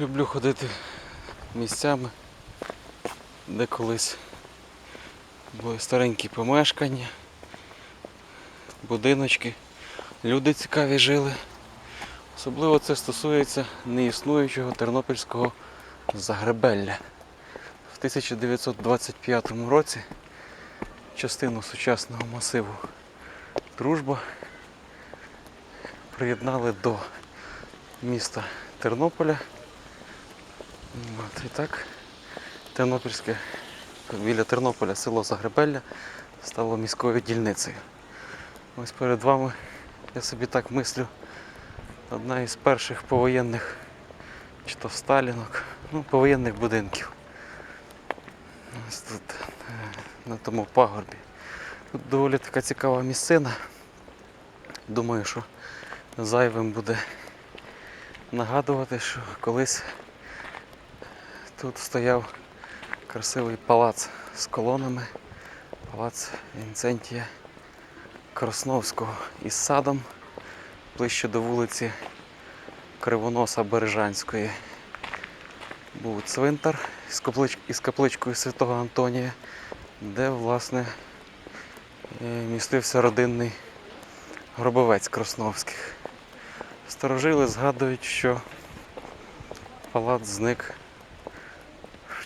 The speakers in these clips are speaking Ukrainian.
Люблю ходити місцями, де колись були старенькі помешкання, будиночки, люди цікаві жили. Особливо це стосується неіснуючого тернопільського Загребелля. В 1925 році частину сучасного масиву Дружба приєднали до міста Тернополя. От, і так, Тернопільське, біля Тернополя село Загребелля стало міською дільницею. Ось перед вами, я собі так мислю, одна із перших повоєнних чи то сталінок, ну, повоєнних будинків. Ось тут, е, на тому пагорбі. Тут доволі така цікава місцина. Думаю, що зайвим буде нагадувати, що колись тут стояв красивий палац з колонами, палац Вінцентія Красновського із садом ближче до вулиці Кривоноса Бережанської. Був цвинтар із, каплич... із капличкою Святого Антонія, де, власне, е, містився родинний гробовець Красновських. Старожили згадують, що палац зник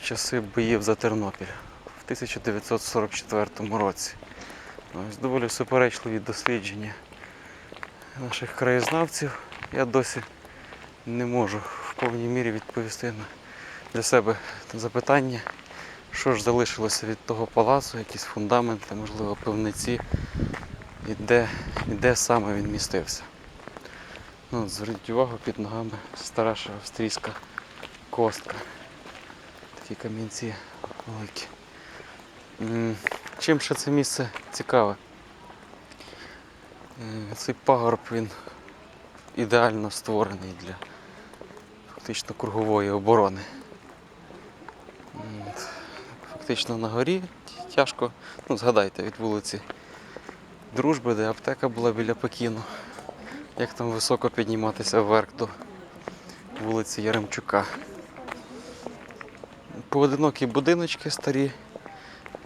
часи боїв за Тернопіль в 1944 році. Ось доволі суперечливі дослідження наших краєзнавців. Я досі не можу в повній мірі відповісти на для себе запитання, що ж залишилося від того палацу, якісь фундаменти, можливо, пивниці, і де, і де саме він містився. Ну, зверніть увагу, під ногами стара австрійська костка. Такі камінці великі. Чим ще це місце цікаве? Е, Цей пагорб він ідеально створений для фактично кругової оборони. Фактично на горі тяжко, ну згадайте, від вулиці Дружби, де аптека була біля Пекіну. Як там високо підніматися вверх до вулиці Яремчука. Поодинокі будиночки старі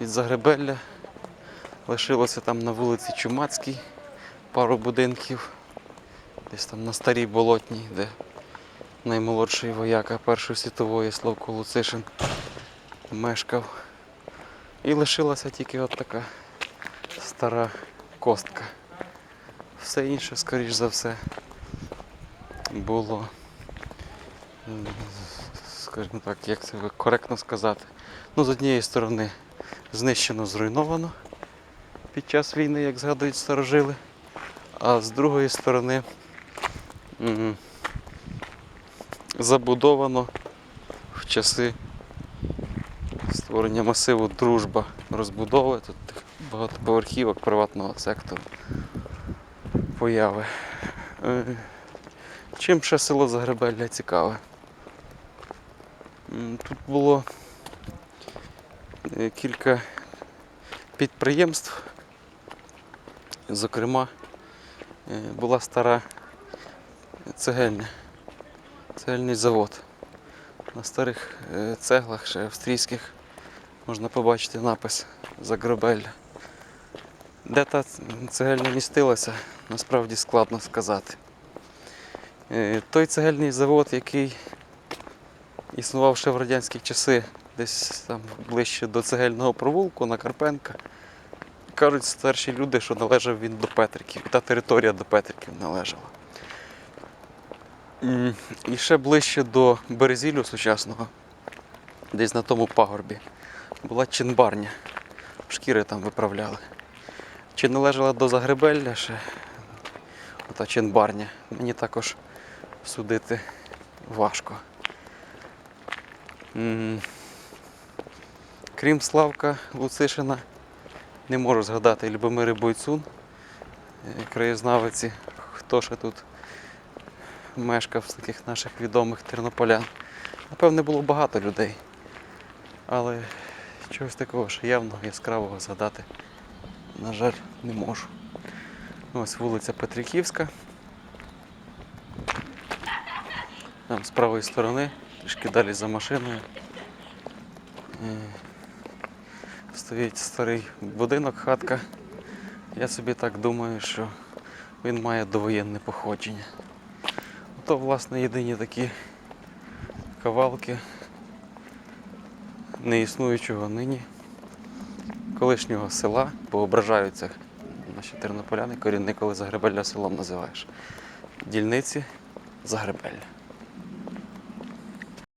від Загребелля. Лишилося там на вулиці Чумацькій пару будинків. Десь там на старій болотній, де наймолодший вояка Першої світової Славко Луцишин мешкав. І лишилася тільки от така стара костка. Все інше, скоріш за все, було, скажімо так, як це коректно сказати. Ну, з однієї сторони, знищено, зруйновано під час війни, як згадують старожили, а з другої сторони забудовано в часи створення масиву дружба розбудови. Тут багатоповерхівок приватного сектору появи. Е, Чим ще село Загребелля цікаве? Тут було е, кілька підприємств. Зокрема, е, була стара цегельня, цегельний завод. На старих е, цеглах ще австрійських можна побачити напис Загребелля. Де та цегельня містилася, насправді складно сказати. Той цегельний завод, який існував ще в радянські часи, десь там ближче до цегельного провулку на Карпенка, кажуть старші люди, що належав він до Петриків. Та територія до Петриків належала. І ще ближче до Березілю сучасного, десь на тому пагорбі, була чинбарня. Шкіри там виправляли. Чи належала до Загребелля ще ота чинбарня? Мені також судити важко. Крім Славка Луцишина, не можу згадати Любомири Бойцун, е, краєзнавиці, хто ще тут мешкав з таких наших відомих тернополян. Напевне, було багато людей. Але чогось такого ж явно яскравого згадати, на жаль, не можу. Ось вулиця Петриківська. Там з правої сторони трішки далі за машиною. Стоїть старий будинок, хатка. Я собі так думаю, що він має довоєнне походження. То, власне, єдині такі кавалки неіснуючого нині колишнього села, поображаються наші тернополяни, корінні, коли Загребелля селом називаєш. Дільниці Загребелля.